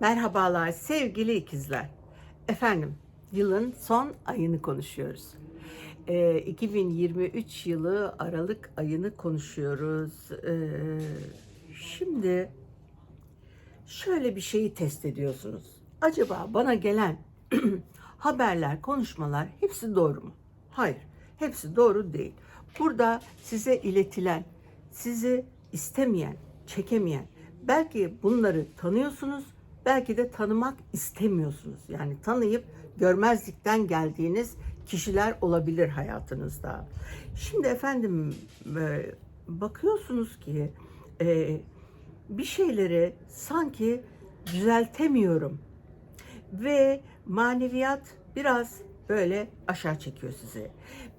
Merhabalar sevgili ikizler. Efendim yılın son ayını konuşuyoruz. Ee, 2023 yılı Aralık ayını konuşuyoruz. Ee, şimdi şöyle bir şeyi test ediyorsunuz. Acaba bana gelen haberler, konuşmalar hepsi doğru mu? Hayır, hepsi doğru değil. Burada size iletilen, sizi istemeyen, çekemeyen, belki bunları tanıyorsunuz, belki de tanımak istemiyorsunuz. Yani tanıyıp görmezlikten geldiğiniz kişiler olabilir hayatınızda. Şimdi efendim e, bakıyorsunuz ki e, bir şeyleri sanki düzeltemiyorum ve maneviyat biraz böyle aşağı çekiyor sizi.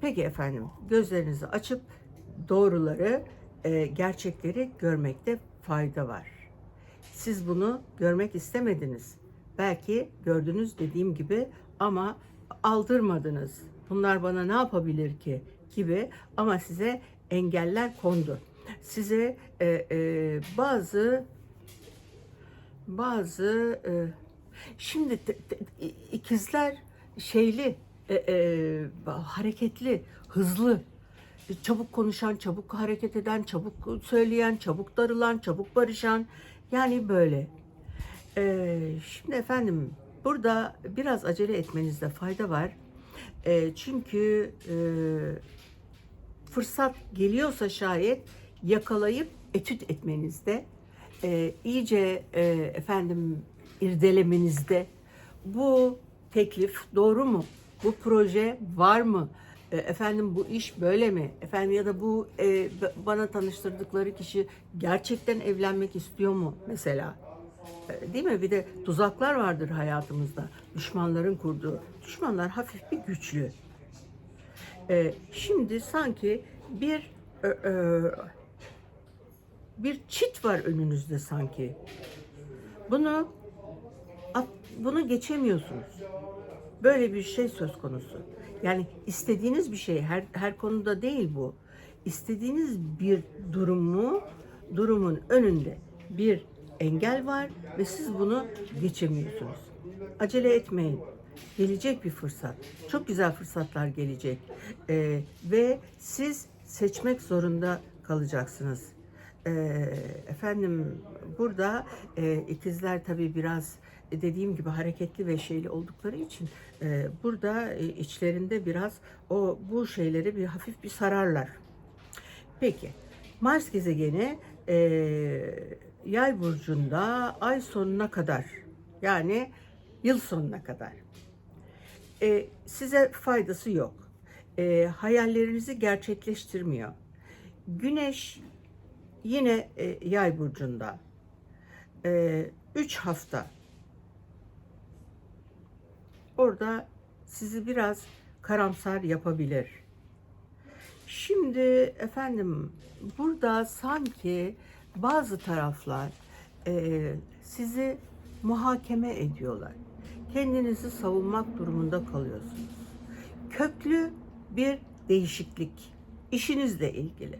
Peki efendim gözlerinizi açıp doğruları, e, gerçekleri görmekte fayda var. Siz bunu görmek istemediniz. Belki gördünüz dediğim gibi ama aldırmadınız. Bunlar bana ne yapabilir ki gibi ama size engeller kondu. Size e, e, bazı bazı e, şimdi te- te- ikizler şeyli e, e, hareketli hızlı çabuk konuşan çabuk hareket eden çabuk söyleyen çabuk darılan çabuk barışan yani böyle e, şimdi efendim burada biraz acele etmenizde fayda var E, çünkü e, fırsat geliyorsa şayet yakalayıp etüt etmenizde, e, iyice e, efendim irdelemenizde bu teklif doğru mu? Bu proje var mı? E, efendim bu iş böyle mi? Efendim ya da bu e, bana tanıştırdıkları kişi gerçekten evlenmek istiyor mu mesela? E, Değil mi? Bir de tuzaklar vardır hayatımızda. Düşmanların kurduğu. Düşmanlar hafif bir güçlü. Ee, şimdi sanki bir e, e, bir çit var önünüzde sanki. Bunu bunu geçemiyorsunuz. Böyle bir şey söz konusu. Yani istediğiniz bir şey her her konuda değil bu. İstediğiniz bir durumu durumun önünde bir engel var ve siz bunu geçemiyorsunuz. Acele etmeyin. Gelecek bir fırsat. Çok güzel fırsatlar gelecek. Ee, ve siz seçmek zorunda kalacaksınız. Ee, efendim burada e, ikizler tabii biraz dediğim gibi hareketli ve şeyli oldukları için e, burada e, içlerinde biraz o bu şeyleri bir hafif bir sararlar. Peki Mars gezegeni e, Yay burcunda ay sonuna kadar yani yıl sonuna kadar e, size faydası yok. E, hayallerinizi gerçekleştirmiyor. Güneş yine e, Yay burcunda. 3 hafta orada sizi biraz karamsar yapabilir. Şimdi efendim burada sanki bazı taraflar e, sizi muhakeme ediyorlar. Kendinizi savunmak durumunda kalıyorsunuz. Köklü bir değişiklik işinizle ilgili.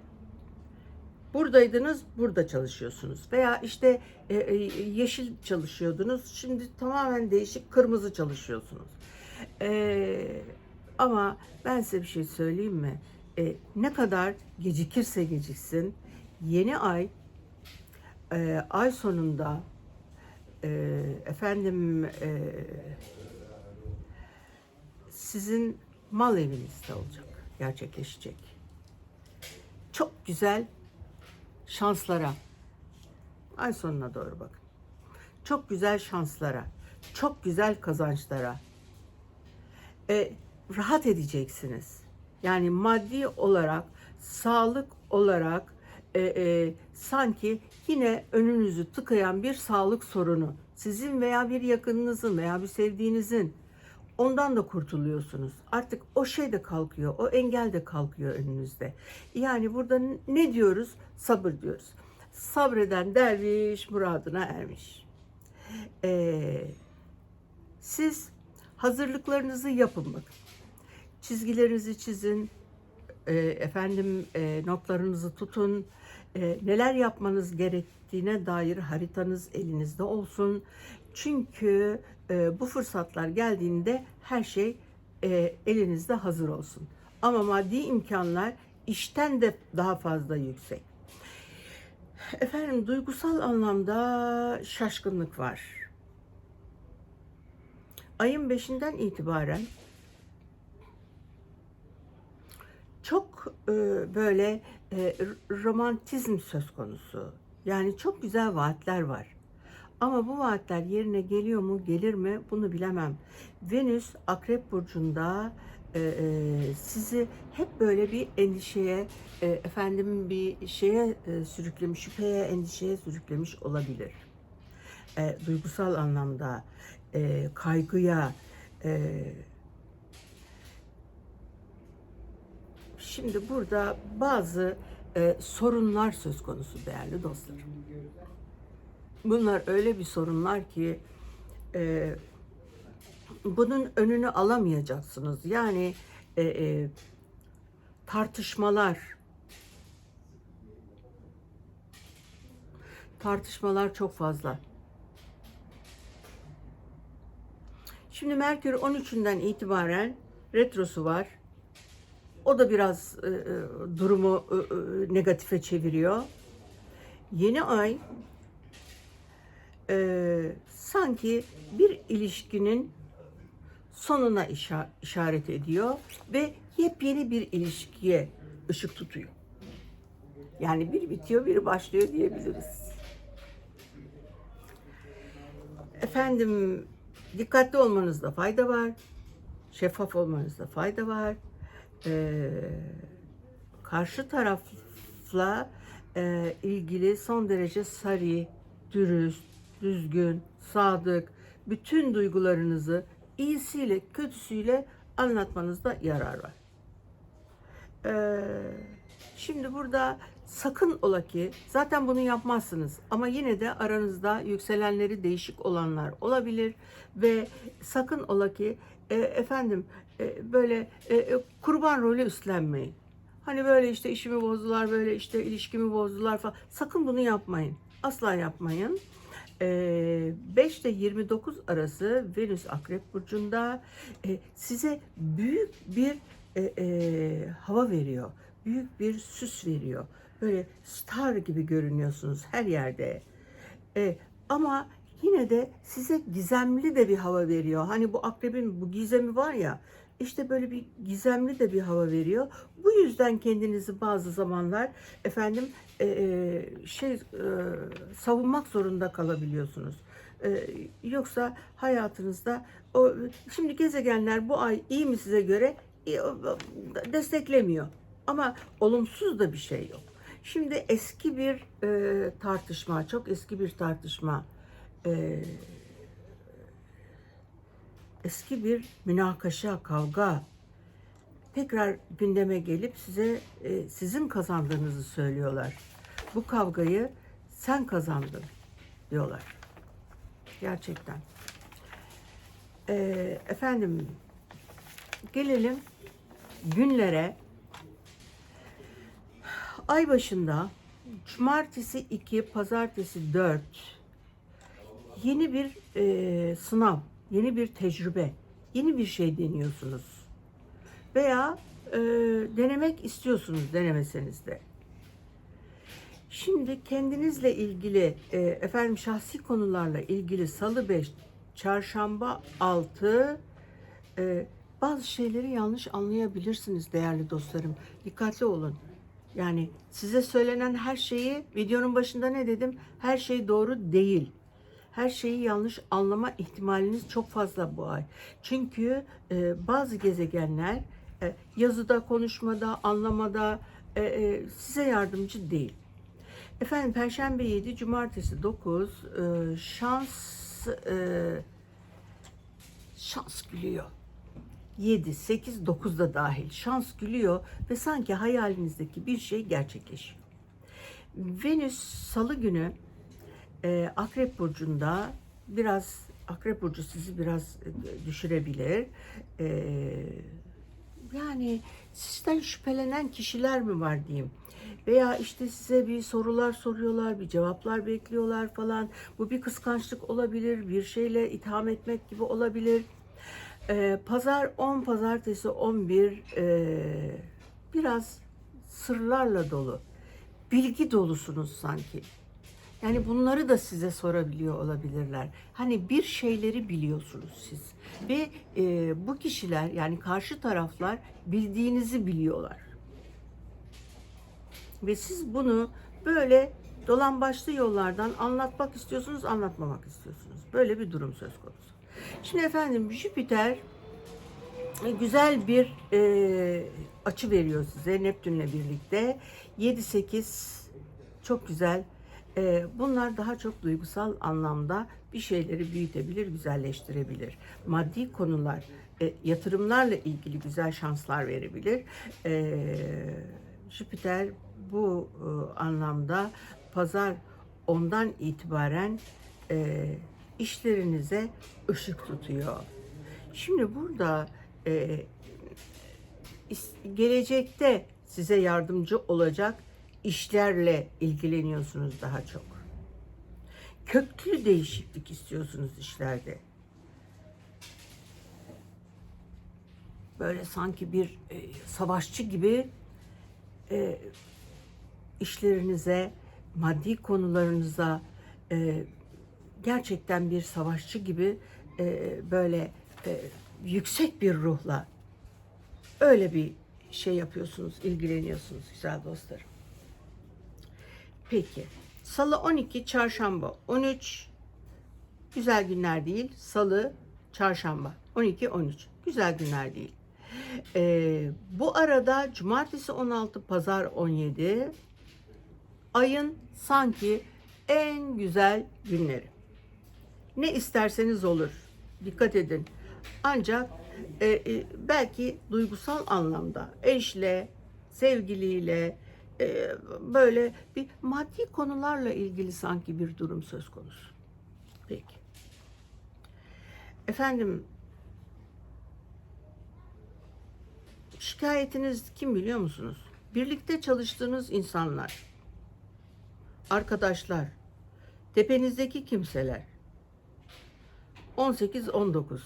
Buradaydınız, burada çalışıyorsunuz. Veya işte e, e, yeşil çalışıyordunuz, şimdi tamamen değişik kırmızı çalışıyorsunuz. E, ama ben size bir şey söyleyeyim mi? E, ne kadar gecikirse geciksin, yeni ay e, ay sonunda e, efendim e, sizin mal evinizde olacak, gerçekleşecek. Çok güzel şanslara. Ay sonuna doğru bakın. Çok güzel şanslara, çok güzel kazançlara. E, rahat edeceksiniz. Yani maddi olarak, sağlık olarak e, e, sanki yine önünüzü tıkayan bir sağlık sorunu, sizin veya bir yakınınızın veya bir sevdiğinizin ondan da kurtuluyorsunuz. Artık o şey de kalkıyor, o engel de kalkıyor önünüzde. Yani burada ne diyoruz? Sabır diyoruz. Sabreden derviş muradına ermiş. Ee, siz hazırlıklarınızı yapın bakın. Çizgilerinizi çizin, e, efendim e, notlarınızı tutun, e, neler yapmanız gerektiğine dair haritanız elinizde olsun. Çünkü e, bu fırsatlar geldiğinde her şey e, elinizde hazır olsun. Ama maddi imkanlar işten de daha fazla yüksek. Efendim duygusal anlamda şaşkınlık var. Ayın 5'inden itibaren çok e, böyle e, romantizm söz konusu. Yani çok güzel vaatler var. Ama bu vaatler yerine geliyor mu, gelir mi bunu bilemem. Venüs Akrep Burcu'nda e, e, sizi hep böyle bir endişeye, e, efendim bir şeye e, sürüklemiş, şüpheye, endişeye sürüklemiş olabilir. E, duygusal anlamda, e, kaygıya, e, Şimdi burada bazı e, sorunlar söz konusu değerli dostlarım. Bunlar öyle bir sorunlar ki e, bunun önünü alamayacaksınız. Yani e, e, tartışmalar, tartışmalar çok fazla. Şimdi Merkür 13'ünden itibaren retrosu var. O da biraz e, e, durumu e, e, negatife çeviriyor. Yeni ay e, sanki bir ilişkinin sonuna işa- işaret ediyor ve yepyeni bir ilişkiye ışık tutuyor. Yani biri bitiyor, biri başlıyor diyebiliriz. Efendim dikkatli olmanızda fayda var. Şeffaf olmanızda fayda var. Ee, karşı tarafla e, ilgili son derece sarı, dürüst, düzgün, sadık, bütün duygularınızı iyisiyle kötüsüyle anlatmanızda yarar var. Ee, şimdi burada sakın ola ki zaten bunu yapmazsınız ama yine de aranızda yükselenleri değişik olanlar olabilir ve sakın ola ki e, efendim e, böyle e, e, kurban rolü üstlenmeyin. Hani böyle işte işimi bozdular, böyle işte ilişkimi bozdular falan. Sakın bunu yapmayın. Asla yapmayın. E, 5 ile 29 arası Venüs Akrep Burcu'nda size büyük bir e, e, hava veriyor. Büyük bir süs veriyor. Böyle star gibi görünüyorsunuz her yerde. E, ama yine de size gizemli de bir hava veriyor. Hani bu akrebin bu gizemi var ya işte böyle bir gizemli de bir hava veriyor. Bu yüzden kendinizi bazı zamanlar efendim e, e, şey e, savunmak zorunda kalabiliyorsunuz. E, yoksa hayatınızda o şimdi gezegenler bu ay iyi mi size göre desteklemiyor. Ama olumsuz da bir şey yok. Şimdi eski bir e, tartışma, çok eski bir tartışma, e, eski bir münakaşa, kavga tekrar gündeme gelip size e, sizin kazandığınızı söylüyorlar. Bu kavgayı sen kazandın diyorlar. Gerçekten. E, efendim gelelim günlere. Ay başında cumartesi 2, pazartesi 4 yeni bir e, sınav, yeni bir tecrübe, yeni bir şey deniyorsunuz. Veya e, denemek istiyorsunuz denemeseniz de. Şimdi kendinizle ilgili, e, efendim şahsi konularla ilgili salı 5, çarşamba 6, e, bazı şeyleri yanlış anlayabilirsiniz değerli dostlarım. Dikkatli olun. Yani size söylenen her şeyi videonun başında ne dedim? Her şey doğru değil. Her şeyi yanlış anlama ihtimaliniz çok fazla bu ay. Çünkü e, bazı gezegenler e, yazıda, konuşmada, anlamada e, e, size yardımcı değil. Efendim Perşembe 7, Cumartesi 9 e, şans e, şans gülüyor. 7, 8, 9 da dahil şans gülüyor ve sanki hayalinizdeki bir şey gerçekleşiyor. Venüs salı günü e, Akrep Burcu'nda biraz Akrep Burcu sizi biraz e, düşürebilir. E, yani sizden şüphelenen kişiler mi var diyeyim. Veya işte size bir sorular soruyorlar, bir cevaplar bekliyorlar falan. Bu bir kıskançlık olabilir, bir şeyle itham etmek gibi olabilir. Ee, pazar 10, pazartesi 11 ee, biraz sırlarla dolu. Bilgi dolusunuz sanki. Yani bunları da size sorabiliyor olabilirler. Hani bir şeyleri biliyorsunuz siz. Ve e, bu kişiler yani karşı taraflar bildiğinizi biliyorlar. Ve siz bunu böyle dolan başlı yollardan anlatmak istiyorsunuz, anlatmamak istiyorsunuz. Böyle bir durum söz konusu. Şimdi efendim Jüpiter e, güzel bir e, açı veriyor size Neptün'le birlikte. 7-8 çok güzel. E, bunlar daha çok duygusal anlamda bir şeyleri büyütebilir, güzelleştirebilir. Maddi konular, e, yatırımlarla ilgili güzel şanslar verebilir. E, Jüpiter bu e, anlamda pazar ondan itibaren e, işlerinize ışık tutuyor. Şimdi burada gelecekte size yardımcı olacak işlerle ilgileniyorsunuz daha çok. Köklü değişiklik istiyorsunuz işlerde. Böyle sanki bir e, savaşçı gibi e, işlerinize, maddi konularınıza e, gerçekten bir savaşçı gibi e, böyle e, yüksek bir ruhla öyle bir şey yapıyorsunuz, ilgileniyorsunuz güzel dostlarım. Peki. Salı 12, çarşamba 13. Güzel günler değil. Salı, çarşamba 12, 13. Güzel günler değil. Ee, bu arada cumartesi 16, pazar 17. Ayın sanki en güzel günleri. Ne isterseniz olur. Dikkat edin. Ancak e, e, belki duygusal anlamda eşle, sevgiliyle e, böyle bir maddi konularla ilgili sanki bir durum söz konusu. Peki. Efendim şikayetiniz kim biliyor musunuz? Birlikte çalıştığınız insanlar, arkadaşlar, tepenizdeki kimseler. 18-19.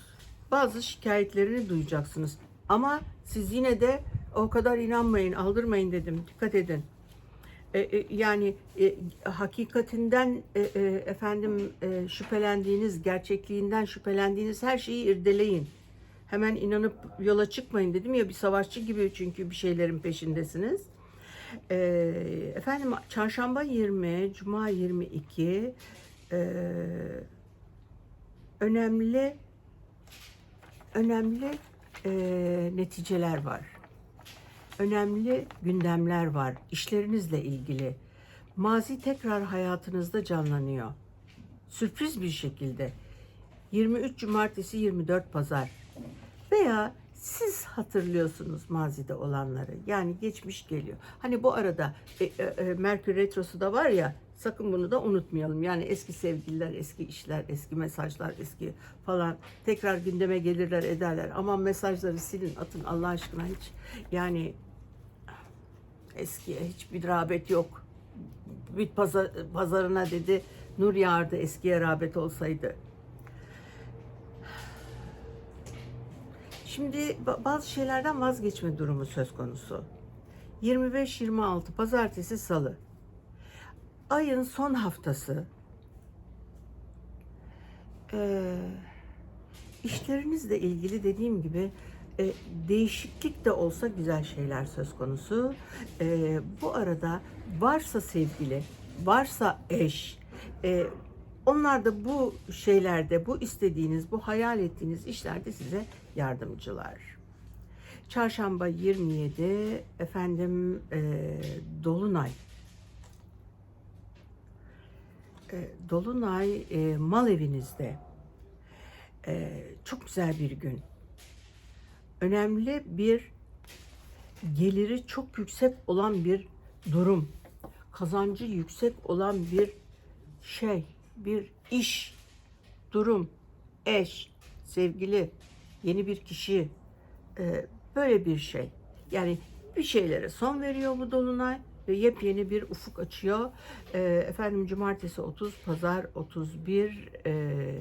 Bazı şikayetlerini duyacaksınız. Ama siz yine de o kadar inanmayın, aldırmayın dedim. Dikkat edin. E, e, yani e, hakikatinden e, e, efendim e, şüphelendiğiniz, gerçekliğinden şüphelendiğiniz her şeyi irdeleyin. Hemen inanıp yola çıkmayın dedim ya bir savaşçı gibi çünkü bir şeylerin peşindesiniz. E, efendim çarşamba 20, cuma 22 e, önemli önemli e, neticeler var. Önemli gündemler var işlerinizle ilgili. Mazi tekrar hayatınızda canlanıyor. Sürpriz bir şekilde. 23 cumartesi 24 pazar. Veya siz hatırlıyorsunuz mazide olanları. Yani geçmiş geliyor. Hani bu arada e, e, e, Merkür Retrosu da var ya sakın bunu da unutmayalım. Yani eski sevgililer, eski işler, eski mesajlar, eski falan tekrar gündeme gelirler ederler. Aman mesajları silin atın Allah aşkına hiç. Yani eskiye hiçbir rağbet yok. Bit pazar, pazarına dedi nur yağardı eskiye rağbet olsaydı. Şimdi ba- bazı şeylerden vazgeçme durumu söz konusu. 25-26 pazartesi salı. Ayın son haftası. Ee, işlerinizle ilgili dediğim gibi e, değişiklik de olsa güzel şeyler söz konusu. E, bu arada varsa sevgili, varsa eş, e, onlar da bu şeylerde, bu istediğiniz, bu hayal ettiğiniz işlerde size yardımcılar. Çarşamba 27, efendim e, Dolunay. E, Dolunay e, mal evinizde. E, çok güzel bir gün. Önemli bir geliri çok yüksek olan bir durum. Kazancı yüksek olan bir şey, bir iş, durum, eş, sevgili, yeni bir kişi, e, Böyle bir şey. Yani bir şeylere son veriyor bu dolunay ve yepyeni bir ufuk açıyor. Ee, efendim cumartesi 30, pazar 31. ee,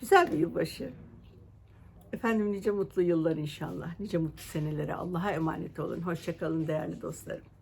güzel bir yılbaşı. Efendim nice mutlu yıllar inşallah. Nice mutlu senelere Allah'a emanet olun. Hoşçakalın değerli dostlarım.